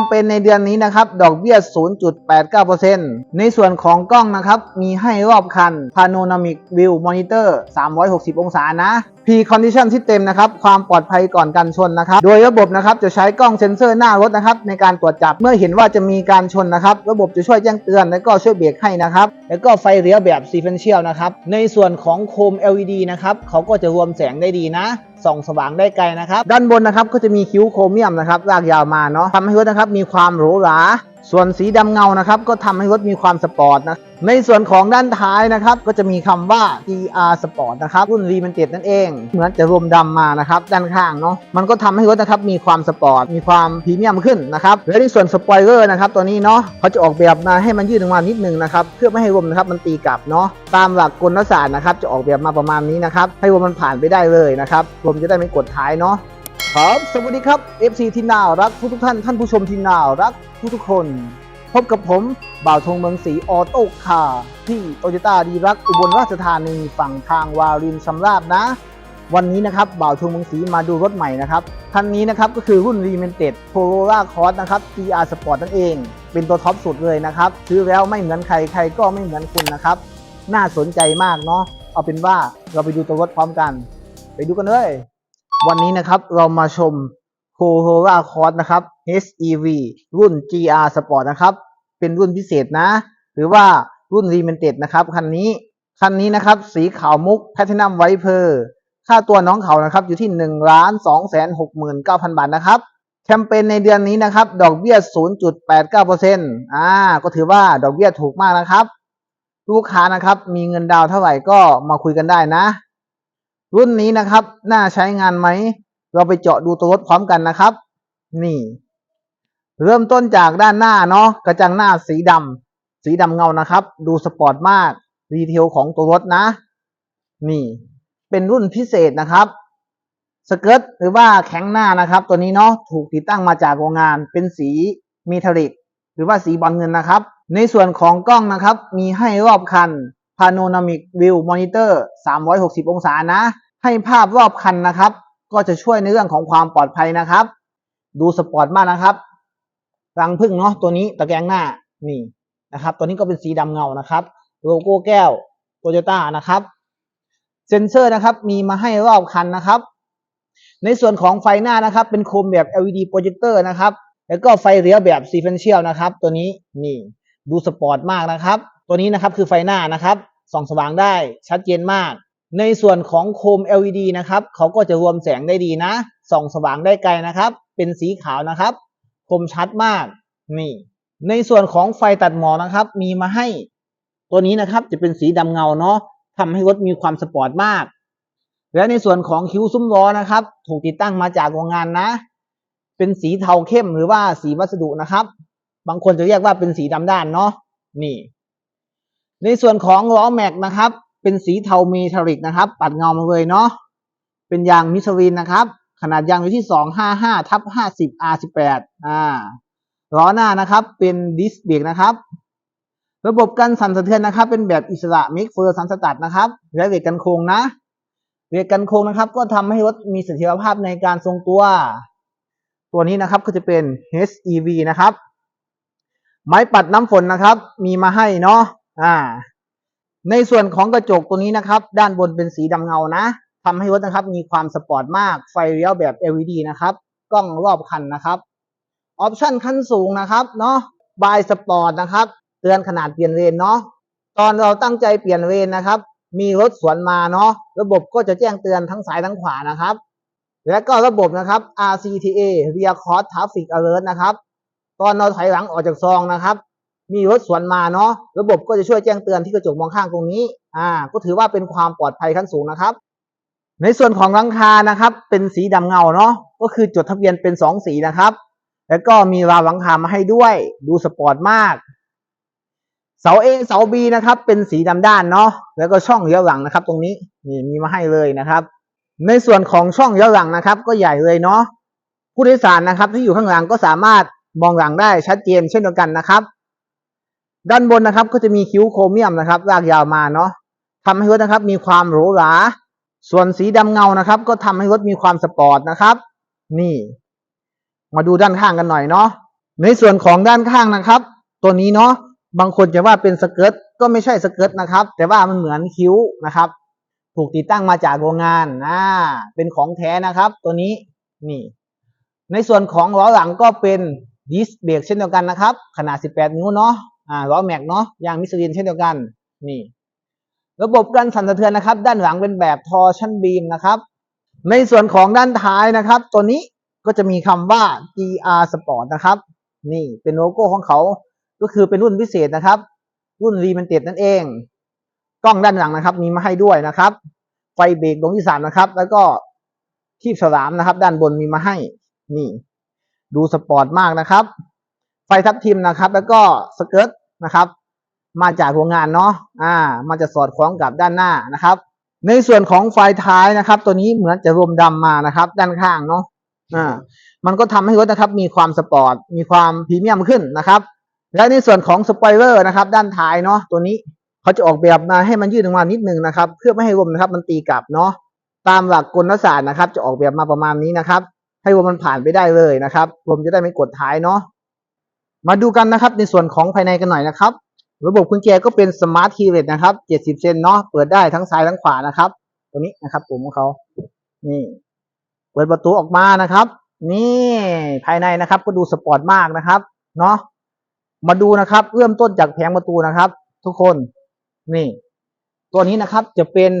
มเปญในเดือนนี้นะครับ ดอกเบี้ย 0.89%ในส่วนของกล้องนะครับ มีให้รอบคัน Panoramic View Monitor 360 องศานะ P Condition ที่เต็มนะครับ ความปลอดภัยก่อนการชนนะครับ โดยระบบนะครับจะใช้กล้องเซ็นเซอร์หน้ารถนะครับ ในการตรวจจับเมื่อเห็นว่าจะมีการชนนะครับ ระบบจะช่วยแจ้งเตือนและก็ช่วยเบรกให้นะครับ แล้วก็ไฟเลี้ยวแบบ sequential นะครับ ในส่วนของโคม LED นะครับเขาก็จะรวมแสงได้ดีนะ ส่องสว่างได้ไกลนะครับ ด้านบนนะครับก็จะมีคิ้วโครเมียมนะครับลากยาวมาเนาะทำให้รถนะครับมีความหรูหรา ส่วนสีดำเงานะครับก็ทำให้รถมีความสปอร์ตนะในส่วนของด้านท้ายนะครับก็จะมีคำว่า GR Sport นะครับรุ่น Limited นั่นเอง เหมือนจะรวมดำมานะครับด้านข้างเนาะมันก็ทำให้รถนะครับมีความสปอร์ตมีความพรีเมียมขึ้นนะครับและในส่วนสปอยเลอร์นะครับตัวนี้เนาะเขาจะออกแบบมาให้มันยืดออกมานิดนึงนะครับเพื่อไม่ให้ลมนะครับมันตีกลับเนาะตามหลักกลศาสตร์นะครับจะออกแบบมาประมาณนี้นะครับให้ลมมันผ่านไปได้เลยนะครับลมจะได้ไม่กดท้ายเนาะ ครับสวัสดีครับ FC ที่น่ารักทุกทุกท่านท่านผู้ชมที่น่ารักทุกทุกคน พบกับผมบ่าวธงเมืองศรีออโต้คาร์ที่โตโยต้าดีรักอุบลราชธานีฝั่งทางวารินชำราบนะ วันนี้นะครับบ่าวธงเมืองศรีมาดูรถใหม่นะครับคันนี้นะครับก็คือรุ่น Limited Corolla Cross นะครับ GR Sport นั่นเอง เป็นตัวท็อปสุดเลยนะครับซื้อแล้วไม่เหมือนใครใครก็ไม่เหมือนคุณนะครับน่าสนใจมากเนาะเอาเป็นว่าเราไปดูตัวรถพร้อมกัน ไปดูกันเลย วันนี้นะครับเรามาชม Corolla Cross นะครับ HEV รุ่น GR Sport นะครับ เป็นรุ่นพิเศษนะ หรือว่ารุ่น Limited นะครับคันนี้คันนี้นะครับสีขาวมุก Platinum Viper ค่าตัวน้องเขานะครับอยู่ที่1นึ่งล้านสองแสนหกหมื่นเก้าพันบาทนะครับแคมเปญในเดือนนี้นะครับ ดอกเบี้ย 0.89%อ่า ก็ถือว่าดอกเบี้ยถูกมากนะครับ ลูกค้านะครับ มีเงินดาวเท่าไหร่ก็มาคุยกันได้นะ รุ่นนี้นะครับ น่าใช้งานไหม เราไปเจาะดูตัวรถพร้อมกันนะครับ นี่ เริ่มต้นจากด้านหน้าเนาะกระจังหน้าสีดำสีดำเงานะครับ ดูสปอร์ตมากดีเทลของตัวรถนะ นี่ เป็นรุ่นพิเศษนะครับสเกิร์ตหรือว่าแข้งหน้านะครับ ตัวนี้เนาะถูกติดตั้งมาจากโรงงาน เป็นสีเมทัลลิกหรือว่าสีบอลเงินนะครับ ในส่วนของกล้องนะครับ มีให้รอบคัน Panoramic View Monitor 360 องศานะ ให้ภาพรอบคันนะครับ ก็จะช่วยในเรื่องของความปลอดภัยนะครับ ดูสปอร์ตมากนะครับ รังพึ่งเนาะตัวนี้ตะแกรงหน้านี่นะครับ ตัวนี้ก็เป็นสีดำเงานะครับ โลโก้แก้วโตโยต้านะครับ เซ็นเซอร์นะครับ มีมาให้รอบคันนะครับ ในส่วนของไฟหน้านะครับ เป็นโคมแบบ LED โปรเจคเตอร์นะครับ แล้วก็ไฟเลี้ยวแบบ sequential นะครับ ตัวนี้นี่ดูสปอร์ตมากนะครับ ตัวนี้นะครับคือไฟหน้านะครับ ส่องสว่างได้ชัดเจนมาก ในส่วนของโคม LED นะครับเขาก็จะรวมแสงได้ดีนะส่องสว่างได้ไกลนะครับ เป็นสีขาวนะครับคมชัดมากนี่ในส่วนของไฟตัดหมอกนะครับ มีมาให้ ตัวนี้นะครับจะเป็นสีดำเงาเนาะทำให้รถมีความสปอร์ตมาก และในส่วนของคิ้วซุ้มล้อนะครับ ถูกติดตั้งมาจากโรงงานนะ เป็นสีเทาเข้มหรือว่าสีวัสดุนะครับ บางคนจะเรียกว่าเป็นสีดำด้านเนาะนี่ ในส่วนของล้อแม็กนะครับ เป็นสีเทาเมทัลลิกนะครับ ปัดเงามาเลยเนาะเป็นยางมิชลินนะครับ ขนาดยางอยู่ที่ 255ทับ50 R18 อ่าล้อหน้านะครับเป็นดิสเบรกนะครับ ระบบกันสั่นสะเทือนนะครับ เป็นแบบอิสระมิกเฟอร์สันสตัดนะครับและเบรกกันโค้งนะเบรกกันโค้งนะครับ ก็ทำให้รถมีเสถียรภาพในการทรงตัว ตัวนี้นะครับก็จะเป็น HEV นะครับ ไม้ปัดน้ำฝนนะครับ มีมาให้เนาะ อ่า ในส่วนของกระจกตัวนี้นะครับ ด้านบนเป็นสีดำเงานะทำให้รถนะครับ มีความสปอร์ตมาก ไฟเลี้ยวแบบ LED นะครับ กล้องรอบคันนะครับ ออปชันขั้นสูงนะครับเนาะ บายสปอร์ตนะครับ เตือนขนาดเปลี่ยนเลนเนาะ ตอนเราตั้งใจเปลี่ยนเลนนะครับ มีรถสวนมาเนาะ ระบบก็จะแจ้งเตือนทั้งซ้ายทั้งขวานะครับและก็ระบบนะครับ RCTA Rear Cross Traffic Alert นะครับ ตอนเราถอยหลังออกจากซองนะครับ มีรถสวนมาเนาะระบบก็จะช่วยแจ้งเตือนที่กระจกมองข้างตรงนี้อ่าก็ถือว่าเป็นความปลอดภัยขั้นสูงนะครับ ในส่วนของหลังคานะครับ เป็นสีดำเงาเนาะก็คือจดทะเบียนเป็นสองสีนะครับ แล้วก็มีราวหลังคามาให้ด้วย ดูสปอร์ตมากเสา A เสา B นะครับ เป็นสีดำด้านเนาะแล้วก็ช่องเลี้ยวหลังนะครับ ตรงนี้นี่มีมาให้เลยนะครับ ในส่วนของช่องเลี้ยวหลังนะครับ ก็ใหญ่เลยเนาะผู้โดยสารนะครับ ที่อยู่ข้างหลังก็สามารถมองหลังได้ชัดเจนเช่นเดียวกันนะครับ ด้านบนนะครับ ก็จะมีคิ้วโครเมียมนะครับลากยาวมาเนาะทำให้รถนะครับ มีความหรูหราส่วนสีดำเงานะครับ ก็ทำให้รถมีความสปอร์ตนะครับ นี่ มาดูด้านข้างกันหน่อยเนาะในส่วนของด้านข้างนะครับ ตัวนี้เนาะบางคนจะว่าเป็นสเกิร์ตก็ไม่ใช่สเกิร์ตนะครับ แต่ว่ามันเหมือนคิ้วนะครับ ถูกติดตั้งมาจากโรงงานอ่าเป็นของแท้นะครับ ตัวนี้นี่ ในส่วนของล้อหลังก็เป็นดิสเบรกเช่นเดียวกันนะครับ ขนาด 18 นิ้วเนาะ ล้อแม็กเนาะยางมิชลินเช่นเดียวกันนี่ ระบบการสั่นสะเทือนนะครับ ด้านหลังเป็นแบบทอชันบีมนะครับ ในส่วนของด้านท้ายนะครับ ตัวนี้ก็จะมีคำว่า GR Sport นะครับ นี่เป็นโลโก้ของเขาก็คือเป็นรุ่นพิเศษนะครับ รุ่น Limited นั่นเอง กล้องด้านหลังนะครับ มีมาให้ด้วยนะครับ ไฟเบรกดวงที่สามนะครับ แล้วก็ทีบฉลามนะครับ ด้านบนมีมาให้ นี่ ดูสปอร์ตมากนะครับ ฟทับทิมนะครับ แล้วก็สเกิร์ตนะครับ มาจากโรงงานเนาะอ่า มันจะสอดคล้องกับด้านหน้านะครับ ในส่วนของไฟท้ายนะครับ ตัวนี้เหมือนจะรวมดำมานะครับ ด้านข้างเนาะอ่ามันก็ทำให้รถนะครับ มีความสปอร์ตมีความพรีเมียมขึ้นนะครับ และในส่วนของสปอยเลอร์นะครับ ด้านท้ายเนาะตัวนี้เขาจะออกแบบมาให้มันยืดออกมานิดนึงนะครับ เพื่อไม่ให้ลมนะครับ มันตีกลับเนาะตามหลักกลศาสตร์นะครับ จะออกแบบมาประมาณนี้นะครับ ให้ลมมันผ่านไปได้เลยนะครับลมจะได้ไม่กดท้ายเนาะ มาดูกันนะครับในส่วนของภายในกันหน่อยนะครับ ระบบกุญแจก็เป็นสมาร์ทคีย์เลสนะครับ70เซนเนาะเปิดได้ทั้งซ้ายทั้งขวานะครับ ตัวนี้นะครับปุ่มของเขานี่ เปิดประตูออกมานะครับ นี่ภายในนะครับก็ดูสปอร์ตมากนะครับ เนาะมาดูนะครับเริ่มต้นจากแผงประตูนะครับ ทุกคนนี่ ตัวนี้นะครับจะเป็น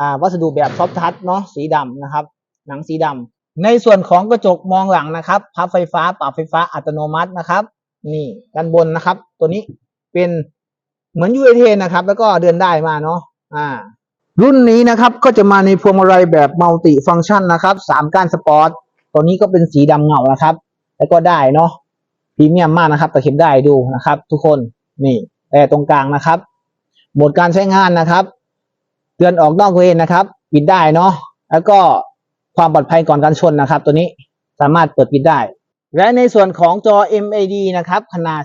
อ่าวัสดุแบบซอฟทัชเนาะสีดำนะครับ หนังสีดำในส่วนของกระจกมองหลังนะครับพับไฟฟ้าปรับไฟฟ้าอัตโนมัตินะครับ นี่ด้านบนนะครับ ตัวนี้เป็นเหมือน UAT นะครับ แล้วก็เดินได้มาเนาะอ่า รุ่นนี้นะครับก็จะมาในพวงมาลัยแบบมัลติฟัง c t ชันนะครับสามก้านสปอร์ตตัวนี้ก็เป็นสีดำเงานะครับ แล้วก็ได้เนาะพรีเมียมมากนะครับตะเข็บได้ดูนะครับ ทุกคนนี่แต่ตรงกลางนะครับโหมดการใช้งานนะครับเตือนออกนอกเลนนะครับ ปิดได้เนาะแล้วก็ความปลอดภัยก่อนการชนนะครับ ตัวนี้สามารถเปิดปิดได้ และในส่วนของจอ MAD นะครับ ขนาด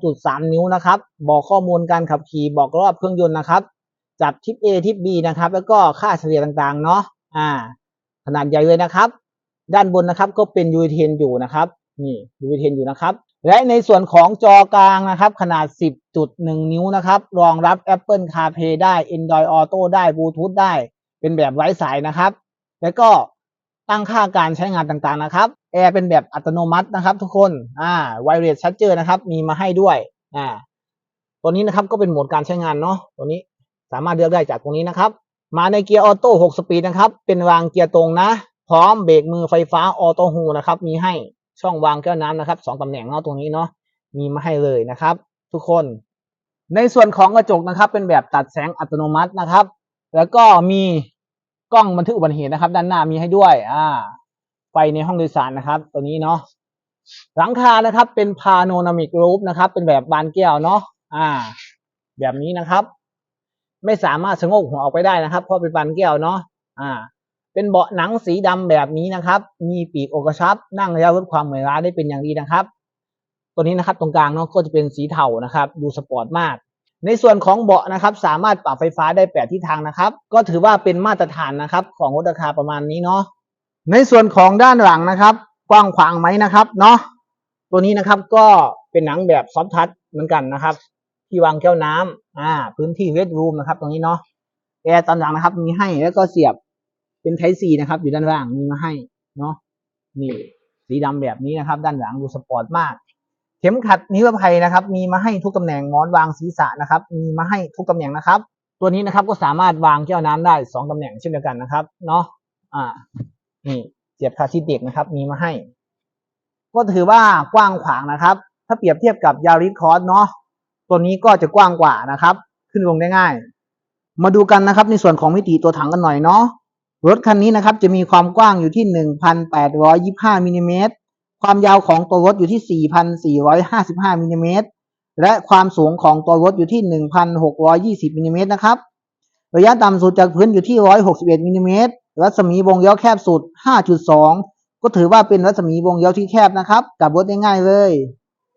12.3 นิ้วนะครับ บอกข้อมูลการขับขี่บอกรอบเครื่องยนต์นะครับ จับทิป A ทิป B นะครับ แล้วก็ค่าเฉลี่ยต่างๆ เนาะอ่า ขนาดใหญ่เลยนะครับ ด้านบนนะครับก็เป็น U10 อยู่นะครับ นี่ U10 อยู่นะครับ และในส่วนของจอกลางนะครับ ขนาด 10.1 นิ้วนะครับ รองรับ Apple CarPlay ได้ Android Auto ได้ Bluetooth ได้ เป็นแบบไร้สายนะครับ แล้วก็ ตั้งค่าการใช้งานต่างๆนะครับแอร์เป็นแบบอัตโนมัตินะครับ ทุกคนอ่า Wireless Charger นะครับ มีมาให้ด้วยอ่าตัวนี้นะครับก็เป็นโหมดการใช้งานเนาะตัวนี้สามารถเลือกได้จากตรงนี้นะครับ มาในเกียร์ออโต้6สปีดนะครับ เป็นวางเกียร์ตรงนะ พร้อมเบรกมือไฟฟ้าออโต้ฮูนะครับ มีให้ช่องวางแก้วน้ำนะครับสองตำแหน่งเนาะตรงนี้เนาะมีมาให้เลยนะครับ ทุกคนในส่วนของกระจกนะครับ เป็นแบบตัดแสงอัตโนมัตินะครับ แล้วก็มี กล้องบันทึกอุบัติเหตุนะครับ ด้านหน้ามีให้ด้วย อ่า ไฟในห้องโดยสารนะครับ ตัวนี้เนาะหลังคานะครับ เป็นพาโนรามิกรูฟนะครับ เป็นแบบบานแก้วเนาะอ่า แบบนี้นะครับ ไม่สามารถชะโงกหัวออกไปได้นะครับ เพราะเป็นบานแก้วเนาะอ่า เป็นเบาะหนังสีดำแบบนี้นะครับ มีปีกอกระชับ นั่งแล้วลดความเหนื่อยล้าได้เป็นอย่างดีนะครับ ตัวนี้นะครับ ตรงกลางเนาะก็จะเป็นสีเทานะครับ ดูสปอร์ตมาก ในส่วนของเบาะนะครับ สามารถปรับไฟฟ้าได้แปดทิศทางนะครับ ก็ถือว่าเป็นมาตรฐานนะครับ ของรถราคาประมาณนี้เนาะในส่วนของด้านหลังนะครับ กว้างขวางไหมนะครับเนาะตัวนี้นะครับก็เป็นหนังแบบซอฟทัชเหมือนกันนะครับ ที่วางแก้วน้ำอ่า พื้นที่เวทรูมนะครับ ตรงนี้เนาะแอร์ตอนหลังนะครับ มีให้แล้วก็เสียบเป็นไทซีนะครับ อยู่ด้านล่างมีมาให้เนาะนี่สีดำแบบนี้นะครับ ด้านหลังดูสปอร์ตมาก ข็มขัดนิรภัยนะครับ มีมาให้ทุกตำแหน่งมอนวางศีรษะนะครับ มีมาให้ทุกตำแหน่งนะครับ ตัวนี้นะครับก็สามารถวางแก้วน้ำได้สองตำแหน่งเช่นเดียวกันนะครับเนาะอ่า นี่เสียบคาชิเด็กนะครับ มีมาให้ ก็ถือว่ากว้างขวางนะครับ ถ้าเปรียบเทียบกับยาริสคอร์สเนาะตัวนี้ก็จะกว้างกว่านะครับ ขึ้นลงได้ง่าย มาดูกันนะครับ ในส่วนของมิติตัวถังกันหน่อยเนาะรถคันนี้นะครับ จะมีความกว้างอยู่ที่1,825มิลลิเมตร ความยาวของตัวรถอยู่ที่ 4,455มิลลิเมตร และความสูงของตัวรถอยู่ที่ 1,620มิลลิเมตรนะครับ ระยะต่ำสุดจากพื้นอยู่ที่ 161มิลลิเมตร รัศมีวงเลี้ยวแคบสุด 5.2 ก็ถือว่าเป็นรัศมีวงเลี้ยวที่แคบนะครับ กับรถได้ง่ายเลย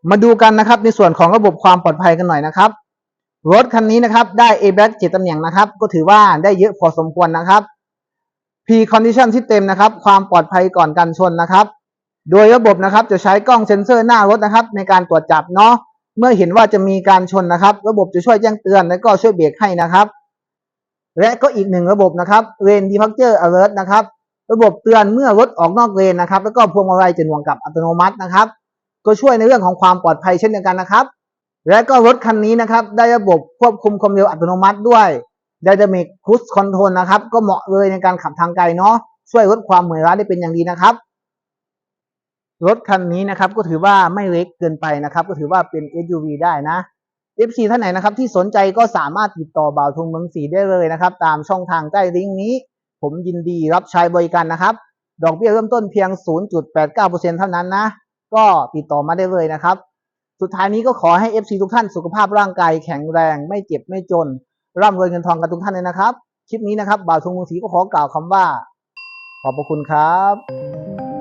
มาดูกันนะครับในส่วนของระบบความปลอดภัยกันหน่อยนะครับ รถคันนี้นะครับได้ a b a c 7ตำแหน่งนะครับ ก็ถือว่าได้เยอะพอสมควรนะครับ P condition ที่เต็มนะครับ ความปลอดภัยก่อนการชนนะครับ โดยระบบนะครับจะใช้กล้องเซ็นเซอร์หน้ารถนะครับ ในการตรวจจับเนาะเมื่อเห็นว่าจะมีการชนนะครับ ระบบจะช่วยแจ้งเตือนและก็ช่วยเบรกให้นะครับ และก็อีกหนึ่งระบบนะครับ Lane Departure Alert นะครับ ระบบเตือนเมื่อรถออกนอกเลนนะครับ แล้วก็พวงมาลัยจะหน่วงกลับอัตโนมัตินะครับ ก็ช่วยในเรื่องของความปลอดภัยเช่นเดียวกันนะครับ และก็รถคันนี้นะครับ ได้ระบบควบคุมความเร็วอัตโนมัติด้วย Dynamic Cruise Control นะครับ ก็เหมาะเลยในการขับทางไกลเนาะช่วยลดความเหนื่อยล้าได้เป็นอย่างดีนะครับ รถคันนี้นะครับก็ถือว่าไม่เล็กเกินไปนะครับ ก็ถือว่าเป็น SUV ได้นะ FC ท่านไหนนะครับ ที่สนใจก็สามารถติดต่อบ่าวทงเมืองสีได้เลยนะครับ ตามช่องทางใต้ลิงก์นี้ ผมยินดีรับใช้บริการนะครับ ดอกเบี้ยเริ่มต้นเพียง 0.89%เท่านั้นนะ ก็ติดต่อมาได้เลยนะครับ สุดท้ายนี้ก็ขอให้ FC ทุกท่านสุขภาพร่างกายแข็งแรง ไม่เจ็บไม่จน ร่ำรวยเงินทองกันทุกท่านเลยนะครับ คลิปนี้นะครับบ่าวทงเมืองศรีก็ขอกล่าวคำว่า ขอบพระคุณครับ